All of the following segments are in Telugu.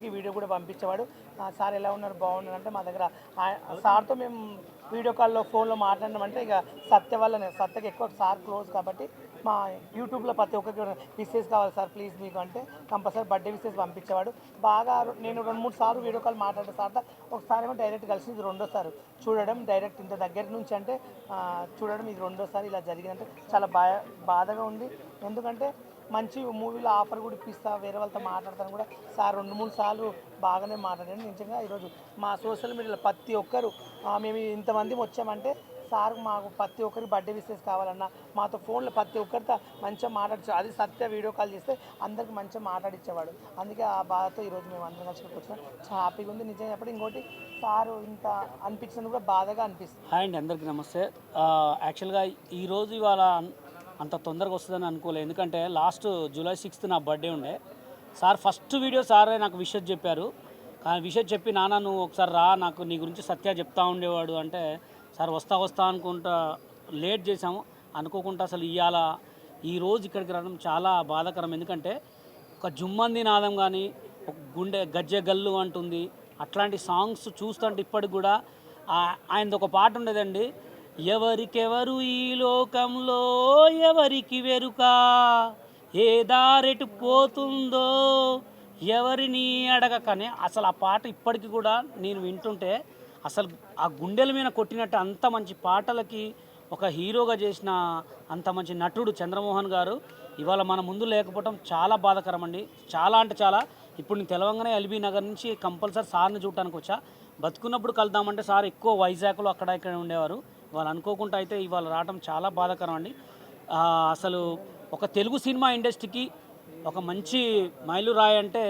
ఈ వీడియో కూడా పంపించేవాడు. "ఆ, సార్ ఎలా ఉన్నారు? బాగున్నారు అంటే మా దగ్గర సార్తో మేము వీడియో కాల్లో ఫోన్లో మాట్లాడడం అంటే ఇక సత్య వల్లనే సత్యకి ఎక్కువ సార్ క్లోజ్ కాబట్టి మా యూట్యూబ్లో ప్రతి ఒక్కరికి విషెస్ కావాలి సార్ ప్లీజ్ మీకు అంటే కంపల్సరీ బర్త్డే విషెస్ పంపించేవాడు. బాగా నేను రెండు మూడు సార్లు వీడియో కాల్ మాట్లాడే సార్తో ఒకసారి ఏమో డైరెక్ట్ కలిసి ఇది రెండోసారి చూడడం డైరెక్ట్ ఇంత దగ్గర నుంచి అంటే చూడడం ఇది రెండోసారి ఇలా జరిగిందంటే చాలా బా బాధగా ఉంది. ఎందుకంటే మంచి మూవీలో ఆఫర్ కూడా ఇప్పిస్తా వేరే వాళ్ళతో మాట్లాడతాను కూడా. సార్ రెండు మూడు సార్లు బాగానే మాట్లాడాను నిజంగా ఈరోజు మా సోషల్ మీడియాలో ప్రతి ఒక్కరు మేము ఇంతమంది వచ్చామంటే సార్ మాకు ప్రతి ఒక్కరికి బర్త్డే విషెస్ కావాలన్నా మాతో ఫోన్లో ప్రతి ఒక్కరితో మంచిగా మాట్లాడచ్చు. అది సత్య వీడియో కాల్ చేస్తే అందరికి మంచిగా మాట్లాడిచ్చేవాడు. అందుకే ఆ బాధతో ఈరోజు మేము అందరం కలిసి ఇక్కడికి వచ్చినాం. చాలా హ్యాపీగా ఉంది. నిజంగా చెప్పడం ఇంకోటి సారు ఇంత అనిపించింది కూడా బాధగా అనిపిస్తుంది. హాయ్ అండి అందరికీ నమస్తే. యాక్చువల్గా ఈరోజు ఇవాళ అంత తొందరగా వస్తుందని అనుకోలేదు ఎందుకంటే లాస్ట్ జూలై సిక్స్త్ నా బర్త్డే ఉండే. సార్ ఫస్ట్ వీడియో సారే నాకు విషయం చెప్పారు. కానీ విషయం చెప్పి నాన్న నువ్వు ఒకసారి రా నాకు నీ గురించి సత్య చెప్తా ఉండేవాడు. అంటే సార్ వస్తా వస్తా అనుకుంటా లేట్ చేసాము అనుకోకుండా అసలు ఇవాళ ఈరోజు ఇక్కడికి రావడం చాలా బాధాకరం. ఎందుకంటే ఒక జుమ్మంది నాదం కానీ ఒక గుండె గజ్జె గల్లు అంటుంది. అట్లాంటి సాంగ్స్ చూస్తుంటే ఇప్పటికి కూడా ఆయనది ఒక పాట ఉండేదండి. ఎవరికెవరు ఈ లోకంలో ఎవరికి వెరుక? ఏ దారెటు పోతుందో ఎవరిని అడగకనే? అసలు ఆ పాట ఇప్పటికి కూడా నేను వింటుంటే అసలు ఆ గుండెల మీద కొట్టినట్టు అంత మంచి పాటలకి ఒక హీరోగా చేసిన అంత మంచి నటుడు చంద్రమోహన్ గారు. ఇవాళ మన ముందు లేకపోవడం చాలా బాధకరం అండి చాలా అంటే చాలా. ఇప్పుడు నేను తెలవంగానే ఎల్బీ నగర్ నుంచి కంపల్సరీ సార్ని చూడటానికి వచ్చా. బతుకున్నప్పుడు కలుద్దామంటే సార్ ఎక్కువ వైజాగ్లో అక్కడ ఇక్కడ ఉండేవారు. వాళ్ళు అనుకోకుండా అయితే ఇవాళ రావడం చాలా బాధాకరం అండి. అసలు ఒక తెలుగు సినిమా ఇండస్ట్రీకి ఒక మంచి మైలురాయి అంటే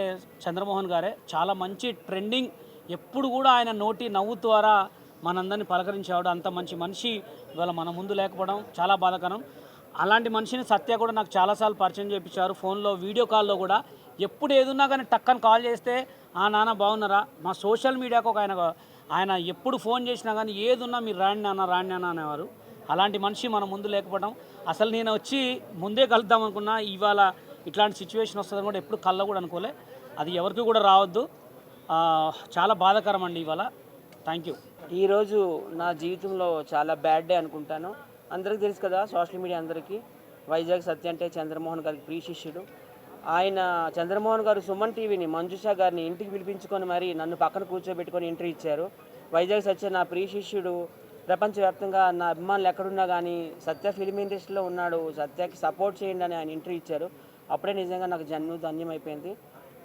చంద్రమోహన్ గారే. చాలా మంచి ట్రెండింగ్ ఎప్పుడు కూడా ఆయన నోటి నవ్వు ద్వారా మనందరిని పలకరించేవాడు. అంత మంచి మనిషి ఇవాళ మన ముందు లేకపోవడం చాలా బాధాకరం. అలాంటి మనిషిని సత్య కూడా నాకు చాలాసార్లు పరిచయం చేయించారు. ఫోన్లో వీడియో కాల్లో కూడా. ఎప్పుడు ఏదున్నా కానీ టక్కని కాల్ చేస్తే ఆ నాన్న బాగున్నారా? మా సోషల్ మీడియాకు ఒక ఆయన ఆయన ఎప్పుడు ఫోన్ చేసినా కానీ ఏదున్నా మీరు రాండి నాన్న రాండి నాన్న అనేవారు. అలాంటి మనిషి మన ముందు లేకపోవడం. అసలు నేను వచ్చి ముందే కలుద్దాం అనుకున్నా ఇవాళ ఇట్లాంటి సిచ్యువేషన్ వస్తుందని కూడా ఎప్పుడు కళ్ళ కూడా అనుకోలే. అది ఎవరికి కూడా రావద్దు. చాలా బాధాకరం అండి ఇవాళ. థ్యాంక్ యూ ఈరోజు నా జీవితంలో చాలా బ్యాడ్ డే అనుకుంటాను. అందరికీ తెలుసు కదా సోషల్ మీడియా అందరికీ. వైజాగ్ సత్య అంటే చంద్రమోహన్ గారికి ప్రీ శిష్యుడు ఆయన చంద్రమోహన్ గారు సుమన్ టీవీని మంజుషా గారిని ఇంటికి పిలిపించుకొని మరి నన్ను పక్కన కూర్చోబెట్టుకొని ఇంటర్వ్యూ ఇచ్చారు. వైజాగ్ సత్య నా ప్రియ శిష్యుడు ప్రపంచవ్యాప్తంగా నా అభిమానులు ఎక్కడున్నా కానీ సత్య ఫిలిం ఇండస్ట్రీలో ఉన్నాడు సత్యకి సపోర్ట్ చేయండి అని ఆయన ఇంటర్వ్యూ ఇచ్చారు. అప్పుడే నిజంగా నాకు జన్మ ధన్యం అయిపోయింది.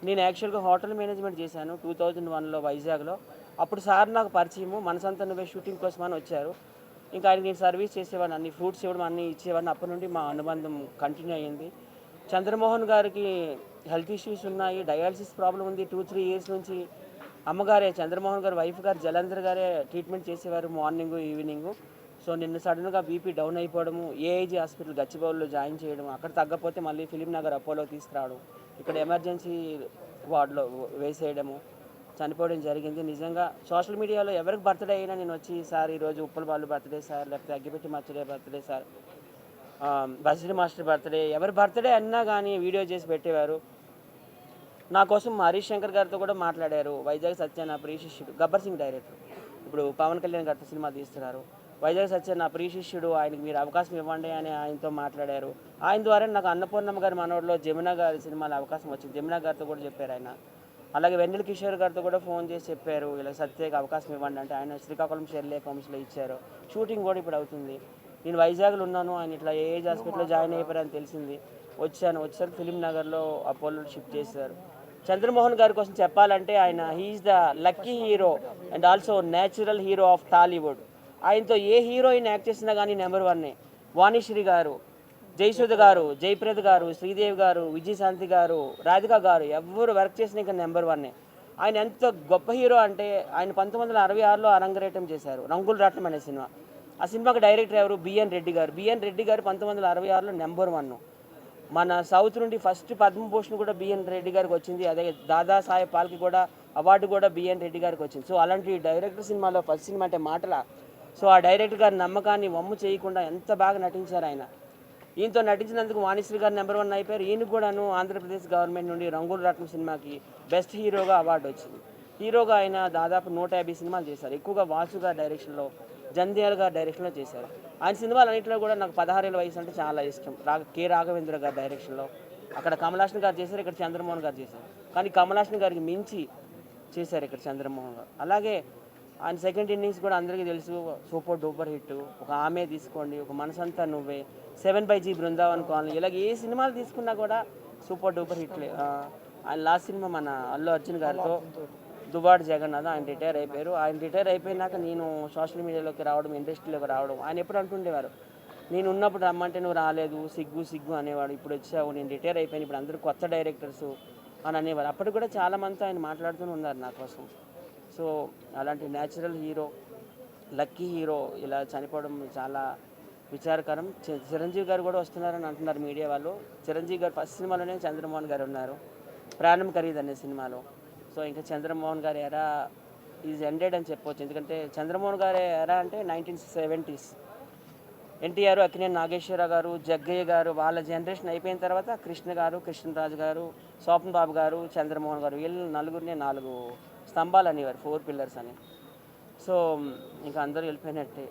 నేను యాక్చువల్గా హోటల్ మేనేజ్మెంట్ చేశాను టూ థౌజండ్ వన్లో వైజాగ్లో. అప్పుడు సార్ నాకు పరిచయము మనసంతా నువ్వే షూటింగ్ కోసం అని వచ్చారు. ఇంకా ఆయన నేను సర్వీస్ చేసేవాడిని అన్ని ఫ్రూట్స్ ఇవ్వడం అన్ని ఇచ్చేవాడిని. అప్పటి నుండి మా అనుబంధం కంటిన్యూ అయ్యింది చంద్రమోహన్ గారికి హెల్త్ ఇష్యూస్ ఉన్నాయి డయాలసిస్ ప్రాబ్లం ఉంది. టూ త్రీ ఇయర్స్ నుంచి అమ్మగారే చంద్రమోహన్ గారు వైఫ్ గారు జలంధర్ గారే ట్రీట్మెంట్ చేసేవారు మార్నింగ్ ఈవినింగ్ సో నిన్న సడన్గా బీపీ డౌన్ అయిపోవడము ఏఐజీ హాస్పిటల్ గచ్చిబౌలిలో జాయిన్ చేయడం అక్కడ తగ్గపోతే మళ్ళీ ఫిలిం నగర్ అపోలో తీసుకురావడం ఇక్కడ ఎమర్జెన్సీ వార్డులో వేసేయడము చనిపోవడం జరిగింది. నిజంగా సోషల్ మీడియాలో ఎవరికి బర్త్డే అయినా నేను వచ్చి సార్ ఈరోజు ఉప్పల బాలు బర్త్డే సార్ లేకపోతే అగ్గిపెట్టి మచ్చడే బర్త్డే సార్ ఆ, బసిరి మాస్టర్ బర్త్డే ఎవరి బర్త్డే అన్నా కానీ వీడియో చేసి పెట్టేవారు. నా కోసం హరీష్ శంకర్ గారితో కూడా మాట్లాడారు. వైజాగ్ సత్య నా ప్రియ శిష్యుడు గబ్బర్ సింగ్ డైరెక్టర్. ఇప్పుడు పవన్ కళ్యాణ్ గారితో సినిమా తీస్తున్నారు. వైజాగ్ సత్య నా ప్రియ శిష్యుడు ఆయనకి మీరు అవకాశం ఇవ్వండి అని ఆయనతో మాట్లాడారు. ఆయన ద్వారా నాకు అన్నపూర్ణమ్మ గారి మనోడిలో జమున గారి సినిమాలో అవకాశం వచ్చింది. జమున గారితో కూడా చెప్పారు ఆయన. అలాగే వెన్నెల కిషోర్ గారితో కూడా ఫోన్ చేసి చెప్పారు. ఇలా సత్యకి అవకాశం ఇవ్వండి అంటే ఆయన శ్రీకాకుళం షెర్లే హోమ్స్లో ఇచ్చారు. షూటింగ్ కూడా ఇప్పుడు అవుతుంది. నేను వైజాగ్లో ఉన్నాను ఆయన ఇట్లా ఏజ్ హాస్పిటల్లో జాయిన్ అయిపోయారని తెలిసింది. వచ్చాను. వచ్చేసరికి ఫిలిం నగర్లో అపోలో షిఫ్ట్ చేశారు. చంద్రమోహన్ గారి కోసం చెప్పాలంటే ఆయన he is the lucky hero and also natural hero of Tollywood ఆయనతో ఏ హీరోయిన్ యాక్ట్ చేసినా కానీ నెంబర్ వన్నే వాణిశ్రీ గారు జయసుధ గారు జయప్రద గారు శ్రీదేవి గారు విజయశాంతి గారు రాధిక గారు ఎవరు వర్క్ చేసిన ఇంకా నెంబర్ వన్నే ఆయన ఎంత గొప్ప హీరో అంటే ఆయన పంతొమ్మిది వందల అరవై ఆరులో అరంగరేటం చేశారు. రంగుల రాట్నం అనే సినిమా. ఆ సినిమాకి డైరెక్టర్ ఎవరు? బిఎన్ రెడ్డి గారు. బిఎన్ రెడ్డి గారు పంతొమ్మిది వందల అరవై ఆరులో నెంబర్ వన్. మన సౌత్ నుండి ఫస్ట్ పద్మభూషణ్ కూడా బిఎన్ రెడ్డి గారికి వచ్చింది. అదే దాదా సాహెబ్ పాల్కి కూడా అవార్డు కూడా బిఎన్ రెడ్డి గారికి వచ్చింది. సో అలాంటి డైరెక్టర్ సినిమాలో ఫస్ట్ సినిమా అంటే మాటల. సో ఆ డైరెక్టర్ గారి నమ్మకాన్ని వమ్ము చేయకుండా ఎంత బాగా నటించారు ఆయన? ఈయనతో నటించినందుకు వాణిశ్రీ గారు నెంబర్ వన్ అయిపోయారు. ఈయన కూడాను ఆంధ్రప్రదేశ్ గవర్నమెంట్ నుండి రంగుల రత్నం సినిమాకి బెస్ట్ హీరోగా అవార్డు వచ్చింది. హీరోగా ఆయన దాదాపు నూట యాభై సినిమాలు చేశారు. ఎక్కువగా వాసుగా డైరెక్షన్లో జంధ్యాల గారి డైరెక్షన్లో చేశారు. ఆయన సినిమాలు అన్నింటిలో కూడా నాకు పదహారేళ్ళ వయసు అంటే చాలా ఇష్టం. రా కే రాఘవేంద్ర గారి డైరెక్షన్లో అక్కడ కమలాషన్ గారు చేశారు ఇక్కడ చంద్రమోహన్ గారు చేశారు. కానీ కమలాసన్ గారికి మించి చేశారు ఇక్కడ చంద్రమోహన్ గారు. అలాగే ఆయన సెకండ్ ఇన్నింగ్స్ కూడా అందరికీ తెలుసు. Super duper hit. ఒక ఆమె తీసుకోండి ఒక Manasantha Nuvve. Seven by G Brindavan colony. ఇలాగ ఏ సినిమాలు తీసుకున్నా కూడా సూపర్ డూపర్ హిట్లే. ఆయన లాస్ట్ సినిమా మన అల్లు అర్జున్ గారితో. దుబాడు జగన్నాథ్ ఆయన రిటైర్ అయిపోయారు. ఆయన రిటైర్ అయిపోయినాక నేను సోషల్ మీడియాలోకి రావడం ఇండస్ట్రీలోకి రావడం ఆయన ఎప్పుడు అంటుండేవారు నేను ఉన్నప్పుడు రమ్మంటే నువ్వు రాలేదు సిగ్గు సిగ్గు అనేవాడు. ఇప్పుడు వచ్చావు నేను రిటైర్ అయిపోయాను ఇప్పుడు అందరూ కొత్త డైరెక్టర్స్ అని అనేవారు. అప్పటికి కూడా చాలామంది ఆయన మాట్లాడుతూనే ఉన్నారు నా కోసం. సో అలాంటి న్యాచురల్ హీరో లక్కీ హీరో ఇలా చనిపోవడం చాలా విచారకరం. చి- చిరంజీవి గారు కూడా వస్తున్నారని అంటున్నారు మీడియా వాళ్ళు. చిరంజీవి గారు ఫస్ట్ సినిమాలోనే చంద్రమోహన్ గారు ఉన్నారు. ప్రాణం ఖరీదు అనే సినిమాలో. సో ఇంకా చంద్రమోహన్ గారి ఎరా ఈజ్ ఎండెడ్ అని చెప్పొచ్చు. ఎందుకంటే చంద్రమోహన్ గారి ఎరా అంటే nineteen seventies NTR Akkineni Nageswara Rao గారు జగ్గయ్య గారు వాళ్ళ జనరేషన్ అయిపోయిన తర్వాత కృష్ణ గారు కృష్ణరాజు గారు స్వప్న బాబు గారు చంద్రమోహన్ గారు వీళ్ళు నలుగురినే నాలుగు స్తంభాలు అనేవారు ఫోర్ పిల్లర్స్ అని. సో ఇంకా అందరూ వెళ్ళిపోయినట్టే.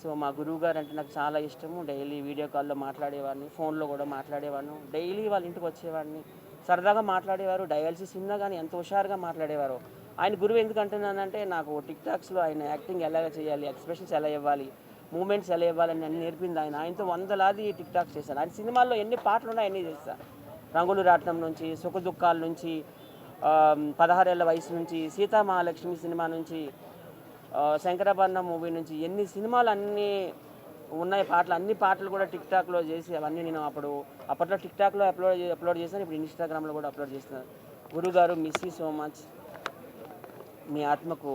సో మా గురువు గారు అంటే నాకు చాలా ఇష్టము. డైలీ వీడియో కాల్లో మాట్లాడేవాడిని ఫోన్లో కూడా మాట్లాడేవాడిని. డైలీ వాళ్ళ ఇంటికి వచ్చేవాడిని. సరదాగా మాట్లాడేవారు డయాలసిస్ ఉన్నా కానీ ఎంత హుషారుగా మాట్లాడేవారు. ఆయన గురువు ఎందుకు అంటున్నానంటే నాకు టిక్ టాక్స్లో ఆయన యాక్టింగ్ ఎలాగ చేయాలి ఎక్స్ప్రెషన్స్ ఎలా ఇవ్వాలి మూమెంట్స్ ఎలా ఇవ్వాలని అన్ని నేర్పింది ఆయన. ఆయనతో వందలాది టిక్ టాక్స్ చేశాను. ఆయన సినిమాల్లో ఎన్ని పాటలు ఉన్నాయి అన్నీ చేస్తాను రంగులు రాట్నం నుంచి సుఖ దుఃఖాల నుంచి పదహారేళ్ళ వయసు నుంచి సీతామహాలక్ష్మి సినిమా నుంచి ఆ, శంకరాభరణం మూవీ నుంచి ఎన్ని సినిమాలు అన్నీ ఉన్నాయి పాటలు అన్ని పాటలు కూడా టిక్ టాక్లో చేసి అవన్నీ నేను అప్పుడు అప్పట్లో టిక్ టాక్లో అప్లోడ్ అప్లోడ్ చేశాను ఇప్పుడు ఇన్స్టాగ్రామ్లో కూడా అప్లోడ్ చేస్తున్నాను. గురుగారు మిస్ యూ సో మచ్. మీ ఆత్మకు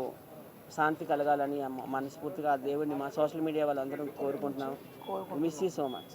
శాంతి కలగాలని మనస్ఫూర్తిగా దేవుడిని మా సోషల్ మీడియా వాళ్ళందరం కోరుకుంటున్నాం. Miss you so much